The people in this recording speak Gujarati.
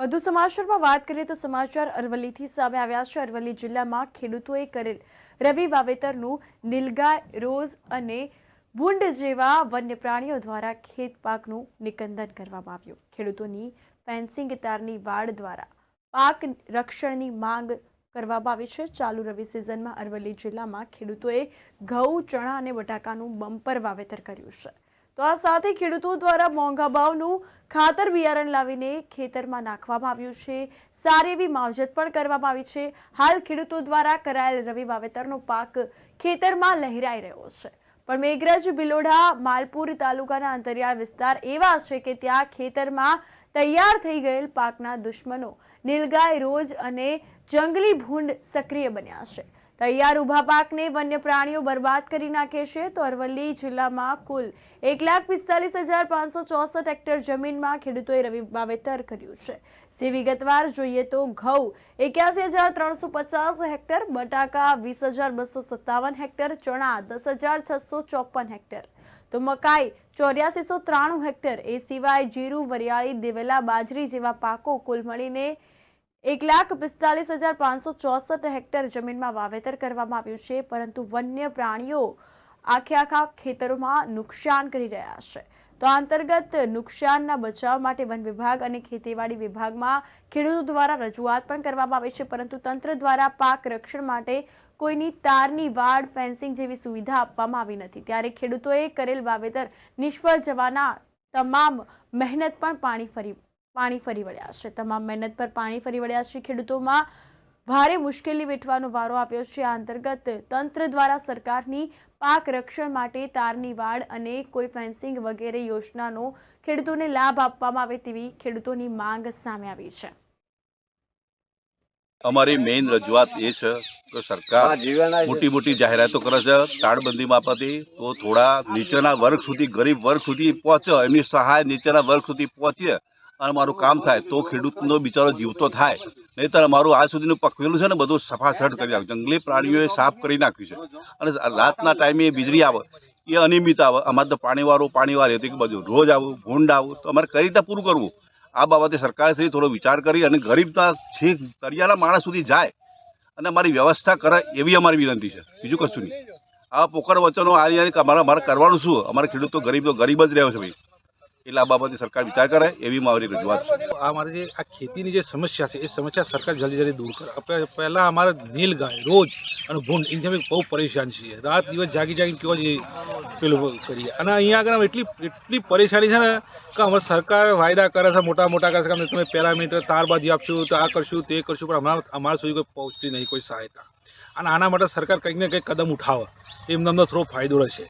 વધુ સમાચારમાં વાત કરીએ તો સમાચાર અરવલ્લીથી સામે આવ્યા છે. અરવલ્લી જિલ્લામાં ખેડૂતોએ કરેલ રવિ વાવેતરનું નીલગાય, રોઝ અને ભૂંડ જેવા વન્ય પ્રાણીઓ દ્વારા ખેત પાકનું નિકંદન કરવામાં આવ્યું. ખેડૂતોની ફેન્સિંગ તારની વાડ દ્વારા પાક રક્ષણની માંગ કરવામાં આવી છે. ચાલુ રવિ સિઝનમાં અરવલ્લી જિલ્લામાં ખેડૂતોએ ઘઉં, ચણા અને બટાકાનું બમ્પર વાવેતર કર્યું છે. તો આ સાથે ખેડૂતો દ્વારા મોંઘા ભાવનું ખાતર બિયારણ લાવીને ખેતરમાં નાખવામાં આવ્યું છે. સારી એવી માવજત પણ કરવામાં આવી છે. હાલ ખેડૂતો દ્વારા કરાયેલ રવિ વાવેતરનો પાક ખેતરમાં લહેરાઈ રહ્યો છે. પણ મેઘરજ બિલોડા માલપુર તાલુકાના અંતરિયાળ વિસ્તાર એવા છે કે ત્યાં ખેતરમાં તૈયાર થઈ ગયેલ પાકના દુશ્મનો નીલગાય રોજ અને જંગલી ભૂંડ સક્રિય બન્યા છે. તૈયાર ઊભા પાકને વન્ય પ્રાણીઓ બરબાદ કરી નાખે છે તો અરવલ્લી જિલ્લામાં કુલ એક લાખ પિસ્તાલીસ હજાર પાંચસો ચોસઠ હેક્ટર જમીનમાં ખેડૂતોએ રવિ વાવેતર કર્યું છે. જે વિગતવાર જોઈએ તો ઘઉં એક્યાસી હજાર ત્રણસો પચાસ હેક્ટર, બટાકા વીસ હજાર બસો સત્તાવન હેક્ટર, ચણા દસ હજાર છસો ચોપન હેક્ટર તો મકાઈ ચોર્યાસીસો ત્રાણું હેક્ટર એ સિવાય જીરું, વરિયાળી, દિવેલા, બાજરી જેવા પાકો કુલ મળીને એક લાખ પિસ્તાલીસ હજાર પાંચસો ચોસઠ હેક્ટર જમીનમાં વાવેતર કરવામાં આવ્યું છે, પરંતુ વન્ય પ્રાણીઓ આખે આખા ખેતરોમાં નુકસાન કરી રહ્યા છે. તો અંતર્ગત નુકસાનના બચાવ માટે વન વિભાગ અને ખેતીવાડી વિભાગમાં ખેડૂતો દ્વારા રજૂઆત પણ કરવામાં આવે છે, પરંતુ તંત્ર દ્વારા પાક રક્ષણ માટે કોઈની તારની વાડ, ફેન્સિંગ જેવી સુવિધા આપવામાં આવી નથી. ત્યારે ખેડૂતોએ કરેલ વાવેતર નિષ્ફળ જવાના તમામ મહેનત પણ પાણી ફરી પાણી ફરી વળ્યા છે. તમામ મહેનત પર પાણી ફરી વળ્યા છે ખેડૂતોમાં. ભારે મુશ્કેલી વેઠવાનો વારો આવ્યો છે. આ અંતર્ગત તંત્ર દ્વારા સરકારની પાક રક્ષણ માટે તારની વાડ અને કોઈ ફેન્સિંગ વગેરે યોજનાનો ખેડૂતોને લાભ આપવામાં આવે તેવી ખેડૂતોની માંગ સામે આવી છે. અમારી મેઇન રજૂઆત એ છે કે સરકાર મોટી મોટી જાહેરાતો કરે છે. તાળબંધી મારફતે તો થોડા નીચેના વર્ગ સુધી ગરીબ વર્ગ સુધી પહોંચે. એમની સહાય નીચેના વર્ગ સુધી પહોંચે અને મારું કામ થાય, તો ખેડૂતનો બિચારો જીવતો થાય. નહીંતર મારું આજ સુધીનું પકવેલું છે ને, બધું સફાસટ કરી નાખ્યું જંગલી પ્રાણીઓએ સાફ કરી નાખ્યું છે. અને રાતના ટાઈમે વીજળી આવે, એ અનિયમિત આવે. અમારે તો પાણીવાળું પાણીવાળી હતી કે બધું. રોજ આવું, ભૂંડ આવું. તો અમારે કઈ રીતે પૂરું કરવું? આ બાબતે સરકારશ્રી થોડો વિચાર કરી અને ગરીબના છેક તળિયાના માણસ સુધી જાય. અને અમારી વ્યવસ્થા કરે એવી અમારી વિનંતી છે. બીજું કશું નહીં. આ પોકર વચનો આ અમારે અમારે કરવાનું શું? અમારે ખેડૂતો ગરીબ તો ગરીબ જ રહ્યો છે ભાઈ. એટલે આ બાબતે સરકાર વિચાર કરે એવી મારી રજૂઆત છે. આ મારી જે આ ખેતીની જે સમસ્યા છે, એ સમસ્યા સરકાર જલ્દી જલ્દી દૂર કરે. પહેલાં અમારે નીલ ગાય રોજ અને ભૂંડ, એની બહુ પરેશાન છીએ. રાત દિવસ જાગી જાગીને કયો જ પેલું કરીએ. અને અહીંયા આગળ એટલી એટલી પરેશાની છે ને કે અમારે સરકાર વાયદા કરે છે, મોટા મોટા કરે છે કે તમે પેરામીટર તારબાજી આપશું, તો આ કરશું, તે કરશું, પણ હમણાં અમારા સુધી કોઈ પહોંચતી નહીં, કોઈ સહાયતા. અને આના માટે સરકાર કંઈક ને કંઈક કદમ ઉઠાવે. એમને અમને થોડો ફાયદો રહેશે.